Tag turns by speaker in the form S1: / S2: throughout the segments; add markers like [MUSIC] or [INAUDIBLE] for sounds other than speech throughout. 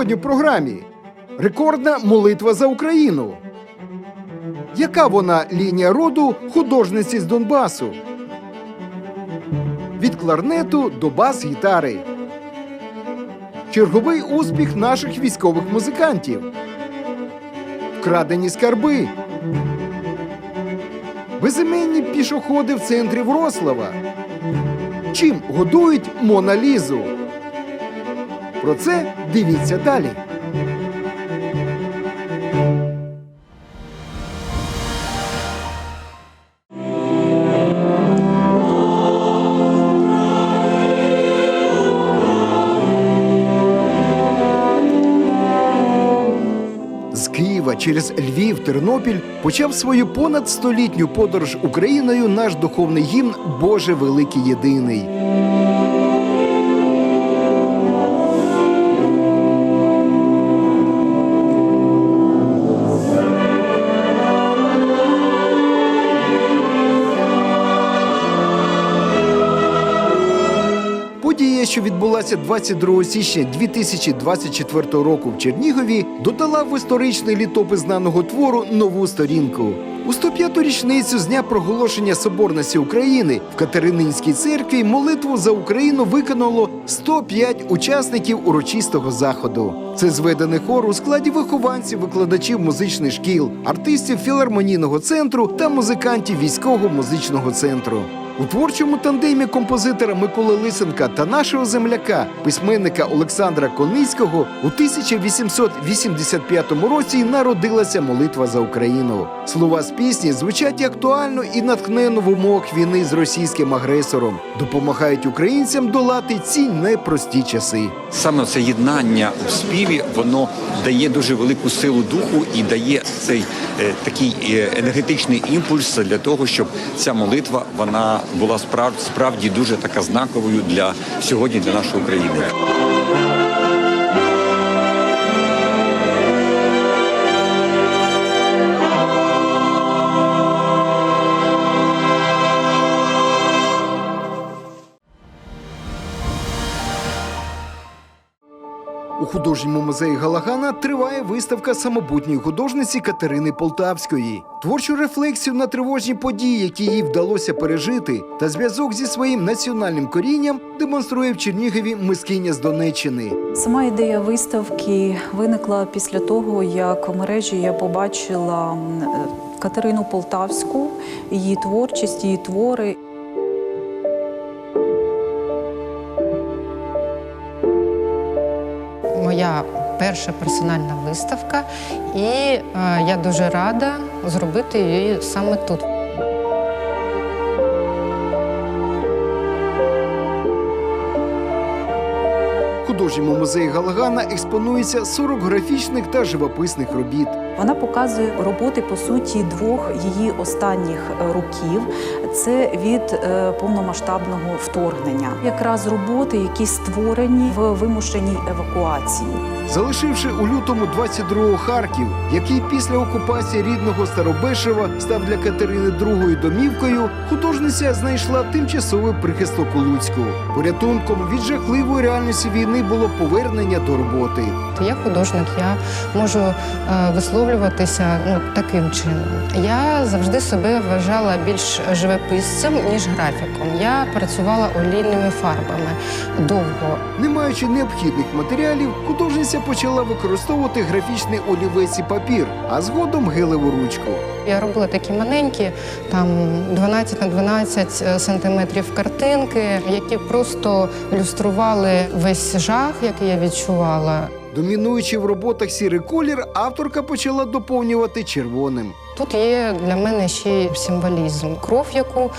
S1: Сьогодні в програмі рекордна молитва за Україну. Яка вона лінія роду художниці з Донбасу? Від кларнету до бас-гітари. Черговий успіх наших військових музикантів. Вкрадені скарби. Безіменні пішоходи в центрі Врослава. Чим годують Мона Лізу? Про це дивіться далі. З Києва через Львів, Тернопіль почав свою понад столітню подорож Україною наш духовний гімн Боже Великий Єдиний. Що відбулася 22 січня 2024 року в Чернігові, додала в історичний літопис знаного твору нову сторінку. У 105-ту річницю з дня проголошення соборності України в Катерининській церкві молитву за Україну виконало 105 учасників урочистого заходу. Це зведений хор у складі вихованців, викладачів музичних шкіл, артистів філармонійного центру та музикантів військового музичного центру. У творчому тандемі композитора Миколи Лисенка та нашого земляка, письменника Олександра Коницького, у 1885 році народилася молитва за Україну. Слова з пісні звучать актуально і натхненно в умовах війни з російським агресором, допомагають українцям долати ці непрості часи.
S2: Саме це єднання у співі воно дає дуже велику силу духу і дає цей е, такий е, енергетичний імпульс для того, щоб ця молитва вона була справ, справді дуже така знаковою для сьогодні для нашої України.
S1: Художньому музеї Галагана триває виставка самобутньої художниці Катерини Полтавської. Творчу рефлексію на тривожні події, які їй вдалося пережити, та зв'язок зі своїм національним корінням демонструє в Чернігові мискиня з Донеччини.
S3: Сама ідея виставки виникла після того, як в мережі я побачила е, Катерину Полтавську, її творчість, її твори.
S4: Моя перша персональна виставка, і е, я дуже рада зробити її саме тут.
S1: В художньому музеї Галагана експонується 40 графічних та живописних робіт.
S3: Вона показує роботи по суті двох її останніх років. Це від е, повномасштабного вторгнення, якраз роботи, які створені в вимушеній евакуації.
S1: Залишивши у лютому 22-го Харків, який після окупації рідного Старобешева став для Катерини другою домівкою, художниця знайшла тимчасовий прихисток у Луцьку. Порятунком від жахливої реальності війни було повернення до роботи.
S4: Я художник, я можу е, висловлюватися ну, таким чином. Я завжди себе вважала більш живописцем, ніж графіком. Я працювала олійними фарбами довго.
S1: Не маючи необхідних матеріалів, художниця почала використовувати графічний олівець і папір, а згодом гелеву ручку.
S4: Я робила такі маленькі, там 12 на 12 сантиметрів картинки, які просто ілюстрували весь жах, який я відчувала.
S1: Домінуючи в роботах сірий колір, авторка почала доповнювати червоним.
S4: Тут є для мене ще символізм. Кров, яку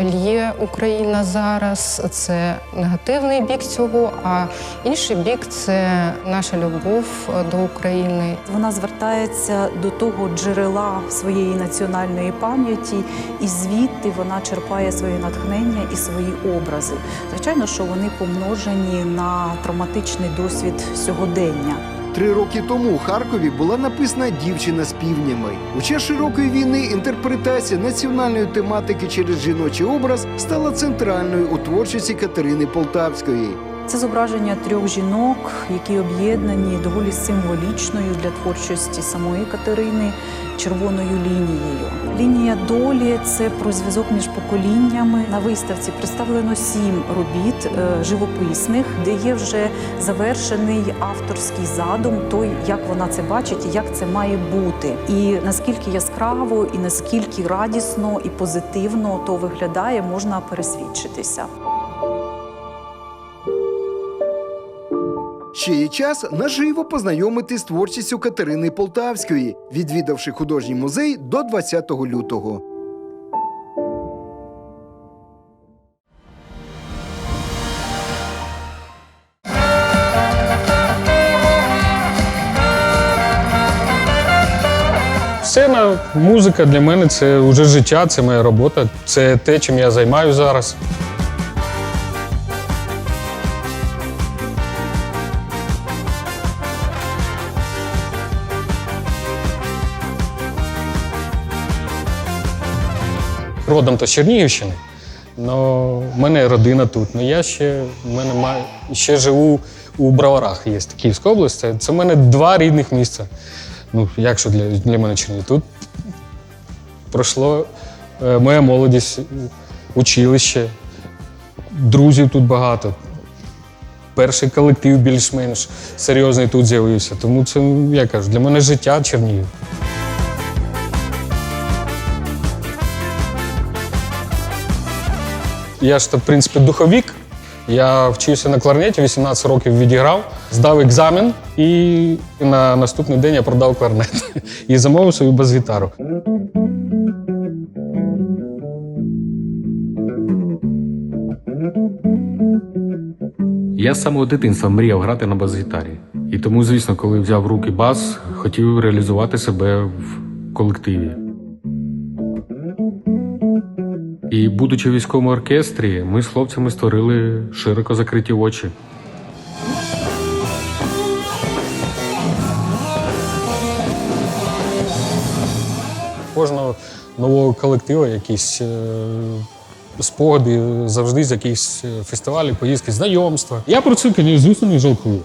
S4: лє Україна зараз, це негативний бік цього, а інший бік це наша любов до України.
S3: Вона звертається до того джерела своєї національної пам'яті, і звідти вона черпає своє натхнення і свої образи. Звичайно, що вони помножені на травматичний досвід сьогодення.
S1: Три роки тому у Харкові була написана дівчина з півнями. У час широкої війни інтерпретація національної тематики через жіночий образ стала центральною у творчості Катерини Полтавської.
S3: Це зображення трьох жінок, які об'єднані доволі символічною для творчості самої Катерини червоною лінією. Лінія долі це про зв'язок між поколіннями. На виставці представлено сім робіт е, живописних, де є вже завершений авторський задум, той, як вона це бачить і як це має бути. І наскільки яскраво, і наскільки радісно і позитивно то виглядає, можна пересвідчитися.
S1: Ще є час наживо познайомитись з творчістю Катерини Полтавської, відвідавши художній музей до 20 лютого.
S5: Сцена, музика для мене це вже життя, це моя робота, це те, чим я займаюся зараз. Родом то з Чернігівщини. Ну, в мене родина тут. Ну я ще в мене маю, ще живу у Броварах. Є Київська область. Це, це в мене два рідних місця. Ну, як що для, для мене Чернігів? Тут пройшло е, моя молодість, училище, друзів тут багато. Перший колектив більш-менш серйозний тут з'явився. Тому це, я кажу, для мене життя Чернігів. Я ж, в принципі, духовік. Я вчився на кларнеті, 18 років відіграв, здав екзамен і на наступний день я продав кларнет [LAUGHS] і замовив собі бас-гітару.
S6: Я з самого дитинства мріяв грати на бас-гітарі. І тому, звісно, коли взяв руки бас, хотів реалізувати себе в колективі. І будучи в військовому оркестрі, ми з хлопцями створили широко закриті очі.
S5: Кожного нового колективу якісь е, спогади, завжди з якихось е, фестивалів, поїздки, знайомства. Я про це, звісно, не жалкую.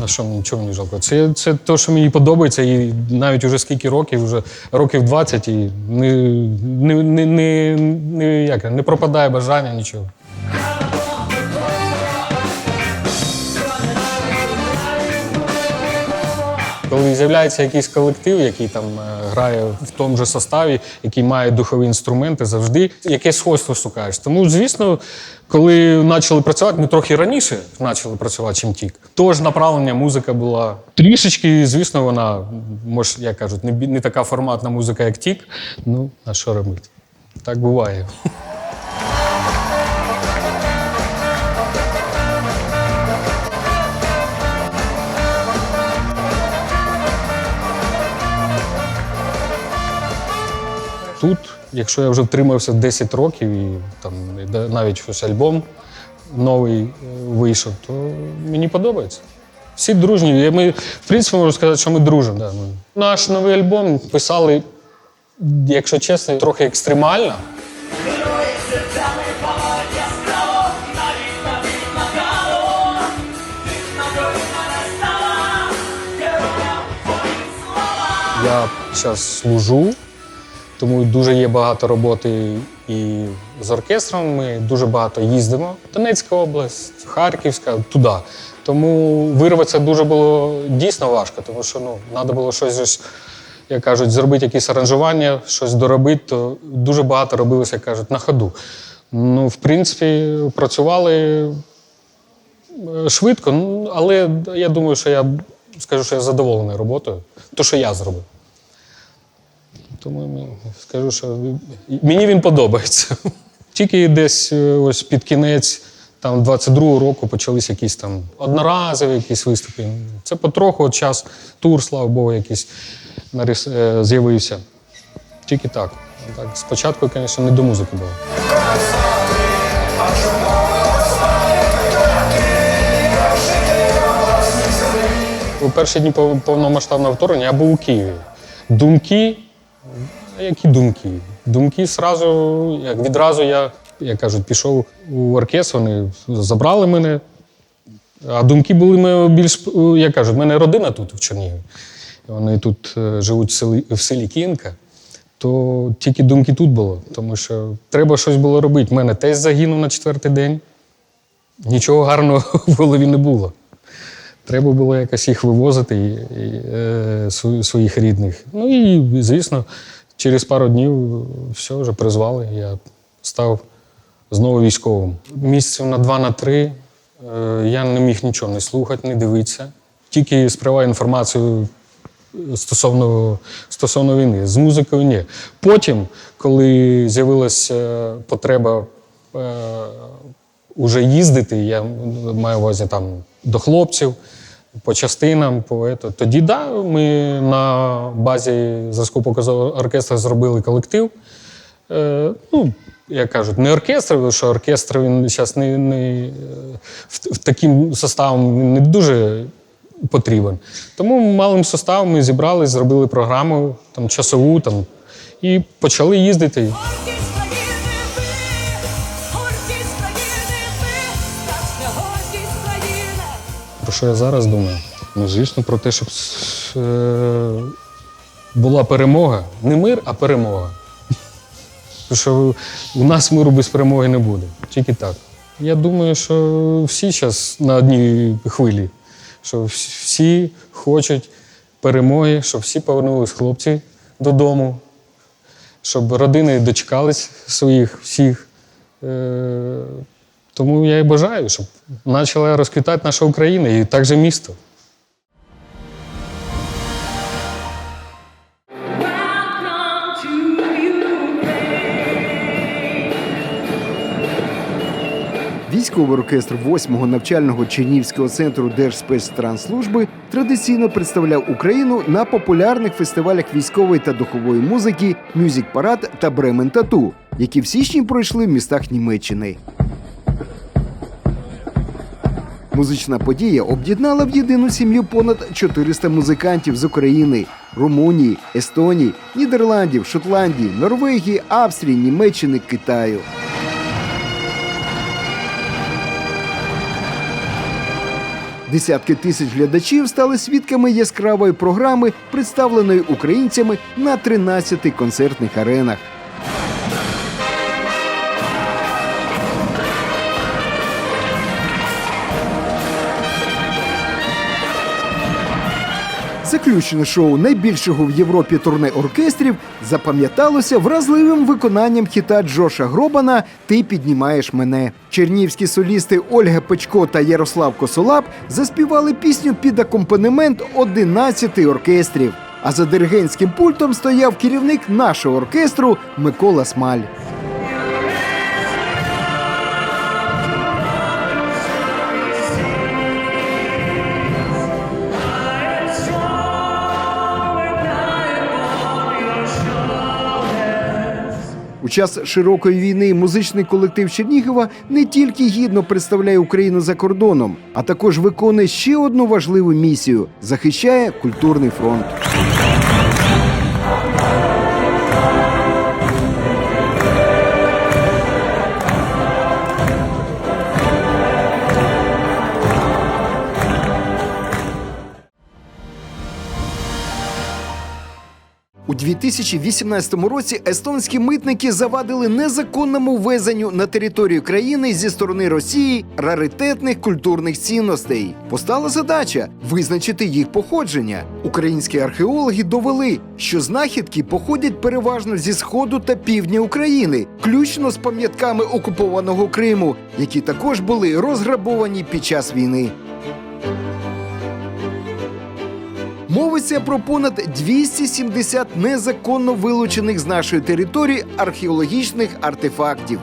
S5: На що мені нічого не жалко? Це, це те, що мені подобається, і навіть уже скільки років, вже років 20, і не, не, не, не, не, як, не пропадає бажання нічого. Коли з'являється якийсь колектив, який там е, грає в тому же составі, який має духові інструменти, завжди якесь сходство шукаєш. Тому, звісно, коли почали працювати, ми трохи раніше почали працювати, чим тік. Тож направлення музика була трішечки, звісно, вона, може, як кажуть, не, не така форматна музика, як тік. Ну, а що робити? Так буває. Тут, якщо я вже втримався 10 років і там навіть ось альбом новий е, вийшов, то мені подобається. Всі дружні. Ми, в принципі, можу сказати, що ми дружимо. Да. Наш новий альбом писали, якщо чесно, трохи екстремально. Я зараз служу, тому дуже є багато роботи і з оркестром. Ми дуже багато їздимо. Донецька область, Харківська, туди. Тому вирватися дуже було дійсно важко, тому що ну, треба було щось, як кажуть, зробити якісь аранжування, щось доробити, то дуже багато робилося, як кажуть, на ходу. Ну, в принципі, працювали е, швидко, ну, але я думаю, що я скажу, що я задоволений роботою, то, що я зробив. Тому скажу, що мені він подобається. [LAUGHS] Тільки десь е, ось під кінець там 22-го року почались якісь там одноразові якісь виступи. Це потроху от час тур, слава Богу, якийсь нарис, е, з'явився. Тільки так. так. Спочатку, звісно, не до музики було. У перші дні повномасштабного вторгнення я був у Києві. Думки, які думки? Думки сразу, як відразу я, як кажуть, пішов у оркестр, вони забрали мене, А думки були більш, як кажуть, в мене родина тут, в Чернігові. Вони тут е, живуть в селі, в селі Кіївка, то тільки думки тут було, тому що треба щось було робити. У мене тесть загинув на четвертий день. Нічого гарного [LAUGHS] в голові не було. Треба було якось їх вивозити, і, і, е, своїх рідних. Ну і, звісно, через пару днів все вже призвали. Я став знову військовим. Місяців на два, на три е, я не міг нічого не слухати, не дивитися. Тільки сприймав інформацію стосовно, стосовно війни. З музикою ні. Потім, коли з'явилася потреба е, уже їздити, я маю увазі там до хлопців, по частинам, по ето, тоді да, ми на базі зв'язку показового оркестру зробили колектив. Е, ну, як кажуть, не оркестр, тому що оркестр він зараз не, не е, в, в таким составом він не дуже потрібен. Тому малим составом ми зібрались, зробили програму там, часову там, і почали їздити. Про що я зараз думаю? Ну, звісно, про те, щоб е, була перемога. Не мир, а перемога. Тому що у нас миру без перемоги не буде. Тільки так. Я думаю, що всі зараз на одній хвилі, що всі хочуть перемоги, щоб всі повернулись хлопці додому, щоб родини дочекались своїх всіх. Е, тому я і бажаю, щоб почала розквітати наша Україна і також місто.
S1: Військовий оркестр 8-го навчального Чернівського центру Держспецтранслужби традиційно представляв Україну на популярних фестивалях військової та духової музики Мюзік Парад та Бремен Тату, які в січні пройшли в містах Німеччини. Музична подія об'єднала в єдину сім'ю понад 400 музикантів з України, Румунії, Естонії, Нідерландів, Шотландії, Норвегії, Австрії, Німеччини, Китаю. Десятки тисяч глядачів стали свідками яскравої програми, представленої українцями на 13 концертних аренах. Заключне шоу найбільшого в Європі турне оркестрів запам'яталося вразливим виконанням хіта Джоша Гробана Ти піднімаєш мене. Чернівські солісти Ольга Печко та Ярослав Косолап заспівали пісню під акомпанемент 11 оркестрів. А за диригентським пультом стояв керівник нашого оркестру Микола Смаль. Час широкої війни музичний колектив Чернігова не тільки гідно представляє Україну за кордоном, а також виконує ще одну важливу місію захищає культурний фронт. 2018 році естонські митники завадили незаконному ввезенню на територію країни зі сторони Росії раритетних культурних цінностей. Постала задача визначити їх походження. Українські археологи довели, що знахідки походять переважно зі сходу та півдня України, включно з пам'ятками окупованого Криму, які також були розграбовані під час війни. Мовиться про понад 270 незаконно вилучених з нашої території археологічних артефактів.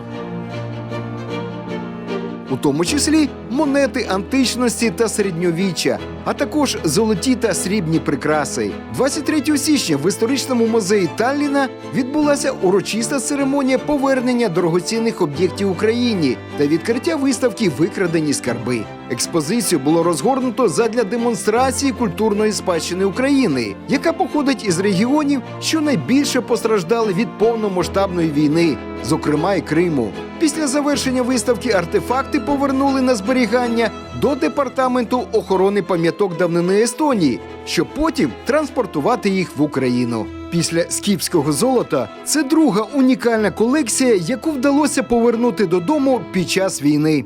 S1: У тому числі монети античності та середньовіччя, а також золоті та срібні прикраси. 23 січня в історичному музеї Талліна відбулася урочиста церемонія повернення дорогоцінних об'єктів Україні та відкриття виставки Викрадені скарби. Експозицію було розгорнуто задля демонстрації культурної спадщини України, яка походить із регіонів, що найбільше постраждали від повномасштабної війни, зокрема і Криму. Після завершення виставки артефакти повернули на зберігання до департаменту охорони пам'яток давнини Естонії, щоб потім транспортувати їх в Україну. Після скіфського золота це друга унікальна колекція, яку вдалося повернути додому під час війни.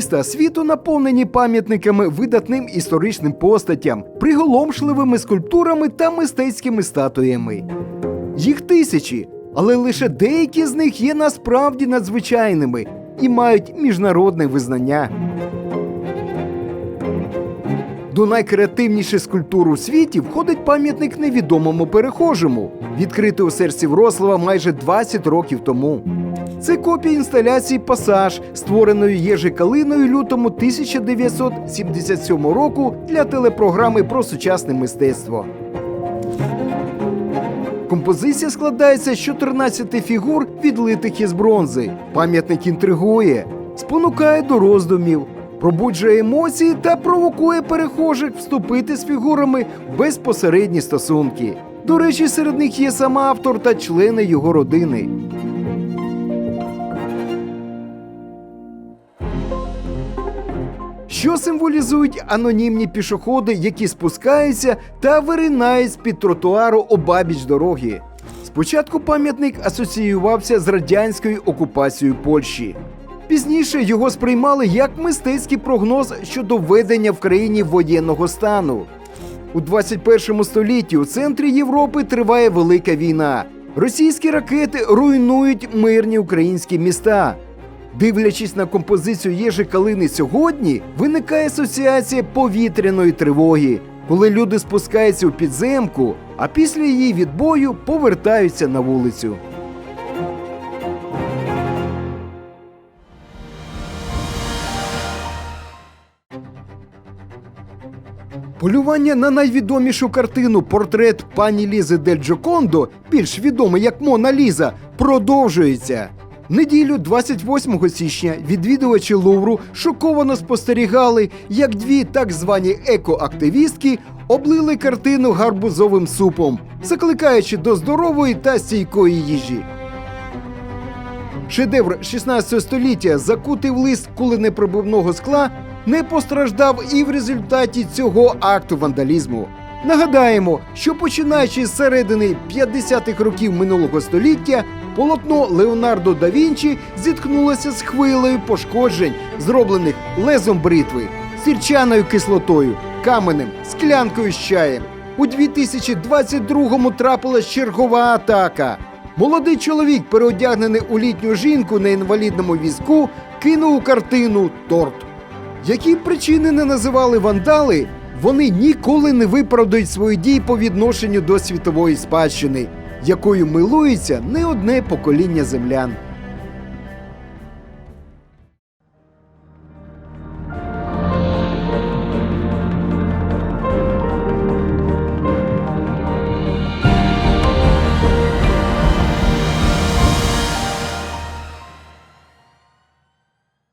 S1: Міста світу наповнені пам'ятниками видатним історичним постатям, приголомшливими скульптурами та мистецькими статуями. Їх тисячі, але лише деякі з них є насправді надзвичайними і мають міжнародне визнання. До найкреативніших скульптур у світі входить пам'ятник невідомому перехожому, відкритий у серці Врослава майже 20 років тому. Це копія інсталяції Пасаж, створеної Єжи Калиною лютому 1977 року для телепрограми про сучасне мистецтво. Композиція складається з 14 фігур, відлитих із бронзи. Пам'ятник інтригує, спонукає до роздумів, пробуджує емоції та провокує перехожих вступити з фігурами в безпосередні стосунки. До речі, серед них є сам автор та члени його родини. Що символізують анонімні пішоходи, які спускаються та виринають з-під тротуару обабіч дороги? Спочатку пам'ятник асоціювався з радянською окупацією Польщі. Пізніше його сприймали як мистецький прогноз щодо введення в країні воєнного стану. У 21 столітті у центрі Європи триває велика війна. Російські ракети руйнують мирні українські міста. Дивлячись на композицію Єжи Калини сьогодні, виникає асоціація повітряної тривоги, коли люди спускаються у підземку, а після її відбою повертаються на вулицю. Полювання на найвідомішу картину портрет пані Лізи Дель Джокондо, більш відомий як Мона Ліза, продовжується. Неділю 28 січня відвідувачі Лувру шоковано спостерігали, як дві так звані екоактивістки облили картину гарбузовим супом, закликаючи до здорової та стійкої їжі. Шедевр 16 століття, закутий в лист куленепробивного скла, не постраждав і в результаті цього акту вандалізму. Нагадаємо, що починаючи з середини 50-х років минулого століття, полотно Леонардо да Вінчі зіткнулося з хвилею пошкоджень, зроблених лезом бритви, сірчаною кислотою, каменем, склянкою з чаєм. У 2022-му трапилась чергова атака. Молодий чоловік, переодягнений у літню жінку на інвалідному візку, кинув у картину торт. Які причини не називали вандали, вони ніколи не виправдають свої дії по відношенню до світової спадщини, якою милується не одне покоління землян.